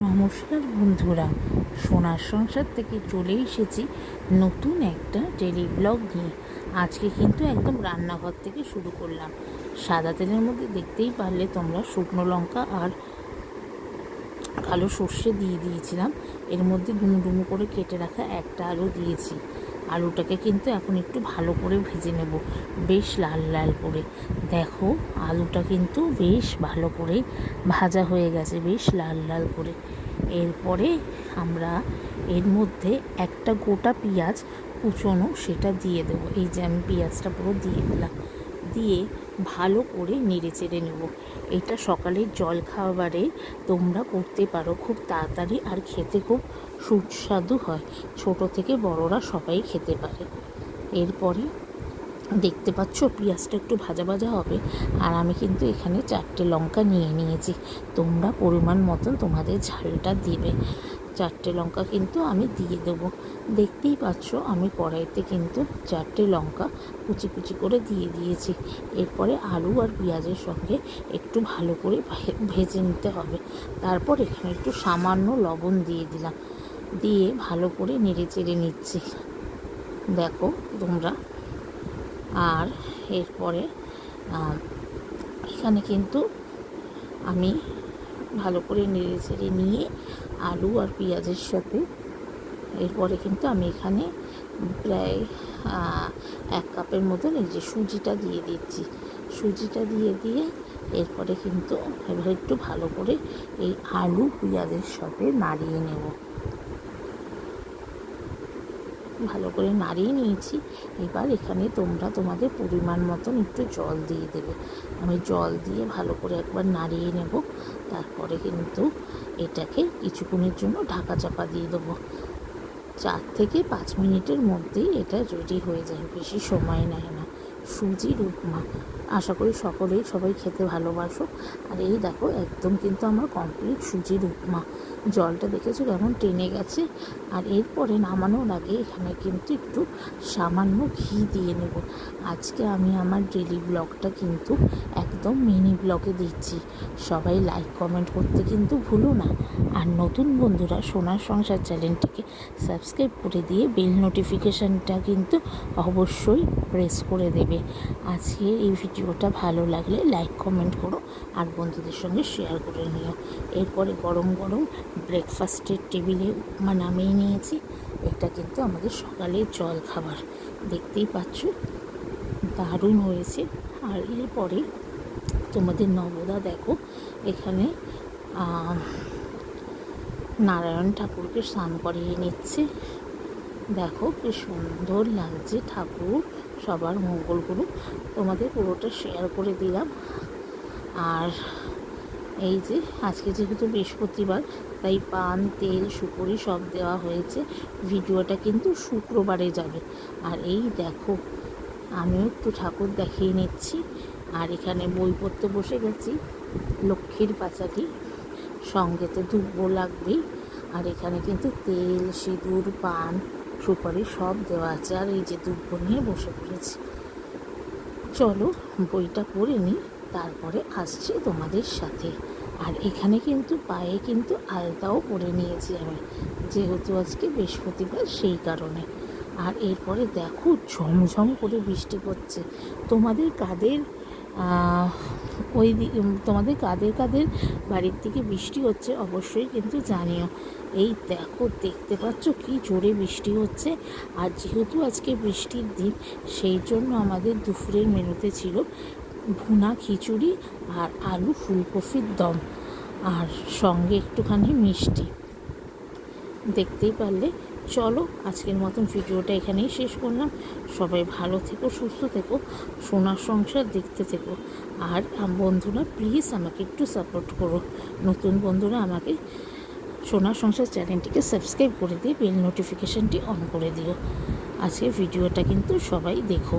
নমস্কার বন্ধুরা। সোনার সংসার থেকে চলে এসেছি নতুন একটা টেলি ব্লগ নিয়ে। আজকে কিন্তু একদম রান্নাঘর থেকে শুরু করলাম। সাদা তেলের মধ্যে দেখতেই পারলে তোমরা শুকনো লঙ্কা আর কালো সর্ষে দিয়ে দিয়েছিলাম। এর মধ্যে ডুমু ডুমু করে কেটে রাখা একটা আলু দিয়েছি। আলুটাকে কিন্তু এখন একটু ভালো করে ভেজে নেব, বেশ লাল লাল করে। দেখো, আলুটা কিন্তু বেশ ভালো করে ভাজা হয়ে গেছে, বেশ লাল লাল করে। এরপরে আমরা এর মধ্যে একটা গোটা পেঁয়াজ কুচোনো সেটা দিয়ে দেবো। এই যে আমি পেঁয়াজটা পুরো দিয়ে দিলাম, দিয়ে ভালো করে নেড়ে চেড়ে নেব। এটা সকালের জল খাবারে তোমরা করতে পারো, খুব তাড়াতাড়ি আর খেতে খুব সুস্বাদু হয়। ছোট থেকে বড়রা সবাই খেতে পারে। এরপরে দেখতে পাচ্ছ, পেঁয়াজটা একটু ভাজা ভাজা হবে। আর আমি কিন্তু এখানে চারটে লঙ্কা নিয়ে নিয়েছি। তোমরা পরিমাণ মতন তোমাদের ঝালটা দিবে। চারটে লঙ্কা কিন্তু আমি দিয়ে দেবো। দেখতেই পাচ্ছ, আমি কড়াইতে কিন্তু চারটে লঙ্কা কুচি কুচি করে দিয়ে দিয়েছি। এরপরে আলু আর পেঁয়াজের সঙ্গে একটু ভালো করে ভেজে নিতে হবে। তারপর এখানে একটু সামান্য লবণ দিয়ে দিলাম। দিয়ে ভালো করে নেড়ে চেড়ে নিচ্ছি। দেখো, তোমরা আর এরপরে এখানে কিন্তু আমি ভালো করে নেড়ে চেড়ে নিয়ে আলু আর পেঁয়াজের সাথে, এরপরে কিন্তু আমি এখানে প্রায় এক কাপের মতন এই যে সুজিটা দিয়ে দিচ্ছি। সুজিটা দিয়ে দিয়ে এরপরে কিন্তু এবার একটু ভালো করে এই আলু পেঁয়াজের সাথে নাড়িয়ে নেব। ভালো করে নাড়িয়ে নিয়েছি। এবার এখানে তোমরা তোমাদের পরিমাণ মতন একটু জল দিয়ে দেবে। আমি জল দিয়ে ভালো করে একবার নাড়িয়ে নেব। তারপরে কিন্তু এটাকে কিছুক্ষণের জন্য ঢাকা চাপা দিয়ে দেবো। চার থেকে পাঁচ মিনিটের মধ্যেই এটা রেডি হয়ে যায় বেশি সময় নেয় না। সুজির উপমা আশা করি সকলেই সবাই খেতে ভালোবাসো। আর এই দেখো, একদম কিন্তু আমার কমপ্লিট সুজির উপমা। জলটা দেখেছ কেমন টেনে গেছে? আর এরপরে নামানোর আগে এখানে কিন্তু একটু সামান্য ঘি দিয়ে নেব। আজকে আমি আমার ডেলি ব্লগটা কিন্তু একদম মিনি ব্লগে দিচ্ছি। সবাই লাইক কমেন্ট করতে কিন্তু ভুলো না। আর নতুন বন্ধুরা সোনার সংসার চ্যানেলটিকে সাবস্ক্রাইব করে দিয়ে বেল নোটিফিকেশানটা কিন্তু অবশ্যই প্রেস করে দেবে। আজকে এই ভিডিওটা ভালো লাগলে লাইক কমেন্ট করো আর বন্ধুদের সঙ্গে শেয়ার করে নিও। এরপরে গরম গরম ব্রেকফাস্টের টেবিলে উপমা নামিয়ে নিয়েছি। এটা কিন্তু আমাদের সকালের জল খাবার। দেখতেই পাচ্ছ, দারুণ হয়েছে। আর এরপরে তোমাদের নবদা দেখো, এখানে নারায়ণ ঠাকুরকে স্নান করিয়ে নিচ্ছে। দেখো কি সুন্দর লাগছে ঠাকুর, সবার মঙ্গল করুক তোমাদের পুরোটা শেয়ার করে দিলাম। আর এই যে আজকে যেহেতু বৃহস্পতিবার, তাই পান, তেল, সুপুরি সব দেওয়া হয়েছে। ভিডিওটা কিন্তু শুক্রবারে যাবে। আর এই দেখো, আমিও একটু ঠাকুর দেখিয়ে নিচ্ছি। আর এখানে বই পড়তে বসে গেছি, লক্ষ্মীর পাঁচালি। সঙ্গে তো ধুবো লাগবেই। আর এখানে কিন্তু তেল, সিঁদুর, পান সুপারি সব দেওয়া আছে, আর এই যে দুব্বো নিয়ে বসে পড়েছি। চলো, বইটা পড়ে নিই, তারপরে আসছে তোমাদের সাথে। আর এখানে কিন্তু পায়ে কিন্তু আলতাও পরে নিয়েছি আমি, যেহেতু আজকে বৃহস্পতিবার সেই কারণে। আর এরপরে দেখো, ঝমঝম করে বৃষ্টি পড়ছে। তোমাদের কাদের ওই তোমাদের কাদের কাদের বাড়ির থেকে বৃষ্টি হচ্ছে অবশ্যই কিন্তু জানিও। এই দেখো, দেখতে পাচ্ছ কি জোরে বৃষ্টি হচ্ছে। আর যেহেতু আজকে বৃষ্টির দিন, সেই জন্য আমাদের দুপুরের মেনুতে ছিল ভুনা খিচুড়ি আর আলু ফুলকপির দম আর সঙ্গে একটুখানি মিষ্টি। দেখতেই পারলে চলো, আজকের মতন ভিডিওটা এখানেই শেষ করলাম। সবাই ভালো থেকো, সুস্থ থেকো, সোনার সংসার দেখতে থেকো। আর বন্ধুরা প্লিজ আমাকে একটু সাপোর্ট করো। নতুন বন্ধুরা, আমাকে সোনার সংসার চ্যানেলটিকে সাবস্ক্রাইব করে দিয়ে বেল নোটিফিকেশানটি অন করে দিও। আজকের ভিডিওটা কিন্তু সবাই দেখো।